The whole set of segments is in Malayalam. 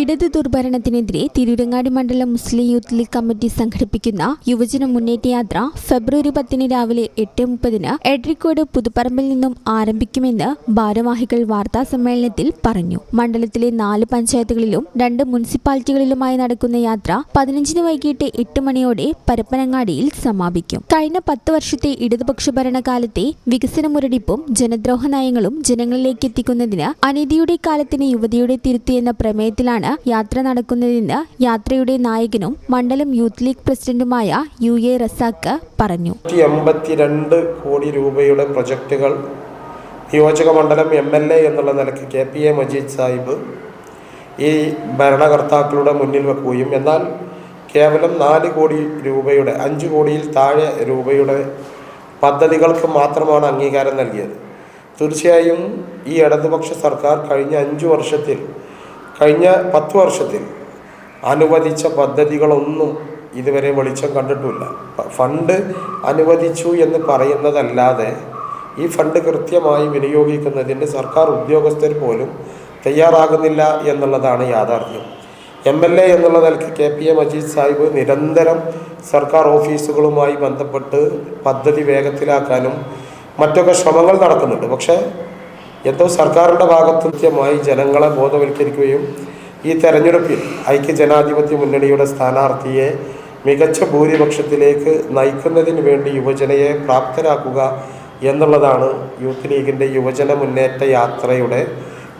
ഇടത് ദുർഭരണത്തിനെതിരെ തിരൂരങ്ങാടി മണ്ഡലം മുസ്ലിം യൂത്ത് ലീഗ് കമ്മിറ്റി സംഘടിപ്പിക്കുന്ന യുവജന മുന്നേറ്റ യാത്ര ഫെബ്രുവരി പത്തിന് രാവിലെ എട്ട് മുപ്പതിന് എഡ്രിക്കോട് പുതുപ്പറമ്പിൽ നിന്നും ആരംഭിക്കുമെന്ന് ഭാരവാഹികൾ വാർത്താ സമ്മേളനത്തിൽ പറഞ്ഞു. മണ്ഡലത്തിലെ നാല് പഞ്ചായത്തുകളിലും രണ്ട് മുനിസിപ്പാലിറ്റികളിലുമായി നടക്കുന്ന യാത്ര പതിനഞ്ചിന് വൈകിട്ട് എട്ട് മണിയോടെ പരപ്പനങ്ങാടിയിൽ സമാപിക്കും. കഴിഞ്ഞ പത്ത് വർഷത്തെ ഇടതുപക്ഷ ഭരണകാലത്തെ വികസന മുരടിപ്പും ജനദ്രോഹ നയങ്ങളും ജനങ്ങളിലേക്ക് എത്തിക്കുന്നതിന് അനീതിയുടെ കാലത്തിന് യുവതിയുടെ തിരുത്തി എന്ന പ്രമേയത്തിലാണ് യാത്ര നടക്കുന്നതെന്ന് യാത്രയുടെ നായകനും മണ്ഡലം യൂത്ത് ലീഗ് പ്രസിഡന്റുമായ യു എ റസാക്ക് പറഞ്ഞു. എൺപത്തിരണ്ട് കോടി രൂപയുടെ പ്രൊജക്റ്റുകൾ നിയോജക മണ്ഡലം എം എൽ എ എന്നുള്ള നിലയ്ക്ക് K P A Majeed Sahib ഈ ഭരണകർത്താക്കളുടെ മുന്നിൽ വെക്കുകയും എന്നാൽ കേവലം നാല് കോടി രൂപയുടെ അഞ്ച് കോടിയിൽ താഴെ രൂപയുടെ പദ്ധതികൾക്ക് മാത്രമാണ് അംഗീകാരം നൽകിയത്. തീർച്ചയായും ഈ ഇടതുപക്ഷ സർക്കാർ കഴിഞ്ഞ അഞ്ച് വർഷത്തിൽ കഴിഞ്ഞ പത്ത് വർഷത്തിൽ അനുവദിച്ച പദ്ധതികളൊന്നും ഇതുവരെ വെളിച്ചം കണ്ടിട്ടില്ല. ഫണ്ട് അനുവദിച്ചു എന്ന് പറയുന്നതല്ലാതെ ഈ ഫണ്ട് കൃത്യമായി വിനിയോഗിക്കുന്നതിന് സർക്കാർ ഉദ്യോഗസ്ഥർ പോലും തയ്യാറാകുന്നില്ല എന്നുള്ളതാണ് യാഥാർത്ഥ്യം. എം എൽ എ എന്നുള്ള നിലയ്ക്ക് K P A Majeed Sahib നിരന്തരം സർക്കാർ ഓഫീസുകളുമായി ബന്ധപ്പെട്ട് പദ്ധതി വേഗത്തിലാക്കാനും മറ്റൊക്കെ ശ്രമങ്ങൾ നടക്കുന്നുണ്ട്. പക്ഷേ എന്തോ സർക്കാരിന്റെ ഭാഗത്തുമായി ജനങ്ങളെ ബോധവൽക്കരിക്കുകയും ഈ തെരഞ്ഞെടുപ്പിൽ ഐക്യ ജനാധിപത്യ മുന്നണിയുടെ സ്ഥാനാർത്ഥിയെ മികച്ച ഭൂരിപക്ഷത്തിലേക്ക് നയിക്കുന്നതിന് വേണ്ടി യുവജനയെ പ്രാപ്തരാക്കുക എന്നുള്ളതാണ് യൂത്ത് ലീഗിന്റെ യുവജന മുന്നേറ്റ യാത്രയുടെ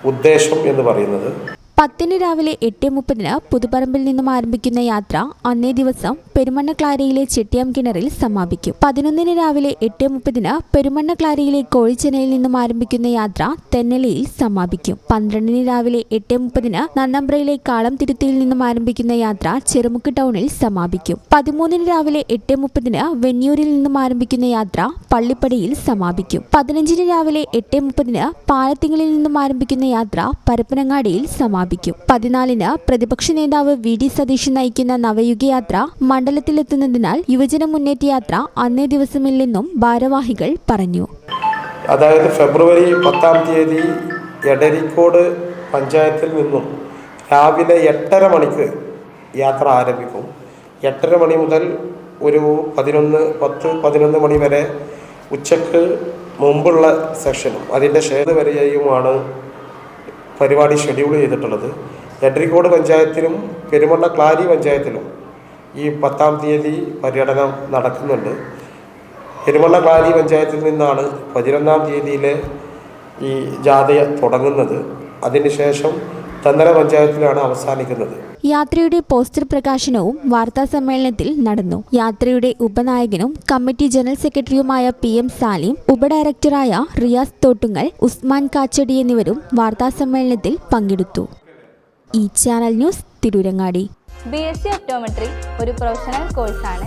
ഉദ്ദേശം എന്ന് പറയുന്നത്. പത്തിന് രാവിലെ എട്ട് മുപ്പതിന് പുതുപറമ്പിൽ നിന്നും ആരംഭിക്കുന്ന യാത്ര അന്നേ ദിവസം പെരുമണ്ണക്ലാരയിലെ ചെട്ടിയാം കിണറിൽ സമാപിക്കും. പതിനൊന്നിന് രാവിലെ എട്ട് മുപ്പതിന് പെരുമണ്ണക്ലാരയിലെ കോഴിച്ചെനയിൽ നിന്നും ആരംഭിക്കുന്ന യാത്ര തെന്നലയിൽ സമാപിക്കും. പന്ത്രണ്ടിന് രാവിലെ എട്ട് മുപ്പതിന് നന്നമ്പ്രയിലെ കാളം തിരുത്തിയിൽ നിന്നും ആരംഭിക്കുന്ന യാത്ര ചെറുമുക്ക് ടൗണിൽ സമാപിക്കും. പതിമൂന്നിന് രാവിലെ എട്ട് മുപ്പതിന് വെന്നിയൂരിൽ നിന്നും ആരംഭിക്കുന്ന യാത്ര പള്ളിപ്പടിയിൽ സമാപിക്കും. പതിനഞ്ചിന് രാവിലെ എട്ട് മുപ്പതിന് പാലത്തിങ്ങളിൽ നിന്നും ആരംഭിക്കുന്ന യാത്ര പരപ്പനങ്ങാടിയിൽ സമാപിക്കും. പതിനാലിന് പ്രതിപക്ഷ നേതാവ് വി. ഡി. സതീശൻ നയിക്കുന്ന നവയുഗയാത്ര മണ്ഡലത്തിലെത്തുന്നതിനാൽ യുവജന മുന്നേറ്റ യാത്ര അന്നേ ദിവസമില്ലെന്നും ഭാരവാഹികൾ പറഞ്ഞു. അതായത് ഫെബ്രുവരി പത്താം തീയതി എടരിക്കോട് പഞ്ചായത്തിൽ നിന്നും രാവിലെ എട്ടര മണിക്ക് യാത്ര ആരംഭിക്കും. എട്ടര മണി മുതൽ ഒരു പതിനൊന്ന് പത്ത് പതിനൊന്ന് മണി വരെ ഉച്ചയ്ക്ക് മുമ്പുള്ള സെക്ഷനും അതിന്റെ ഷേത് വരെയുമാണ് പരിപാടി ഷെഡ്യൂൾ ചെയ്തിട്ടുള്ളത്. എഡ്രിക്കോട് പഞ്ചായത്തിലും പെരുമണ്ണ ക്ലാരി പഞ്ചായത്തിലും ഈ പത്താം തീയതി പര്യടനം നടക്കുന്നുണ്ട്. പെരുമണ്ണ ക്ലാരി പഞ്ചായത്തിൽ നിന്നാണ് പതിനൊന്നാം തീയതിയിലെ ഈ ജാഥ തുടങ്ങുന്നത്. അതിനുശേഷം തന്നല പഞ്ചായത്തിലാണ് അവസാനിക്കുന്നത്. യാത്രയുടെ പോസ്റ്റർ പ്രകാശനവും വാർത്താ സമ്മേളനത്തിൽ നടന്നു. യാത്രയുടെ ഉപനായകനും കമ്മിറ്റി ജനറൽ സെക്രട്ടറിയുമായ പി എം സാലിം ഉപഡയറക്ടറായ റിയാസ് തോട്ടുങ്ങൽ ഉസ്മാൻ കാച്ചടി എന്നിവരും വാർത്താ സമ്മേളനത്തിൽ പങ്കെടുത്തു. ഈ channel news Tirurangadi. B S C optometry ഒരു പ്രൊഫഷണൽ കോഴ്സാണ്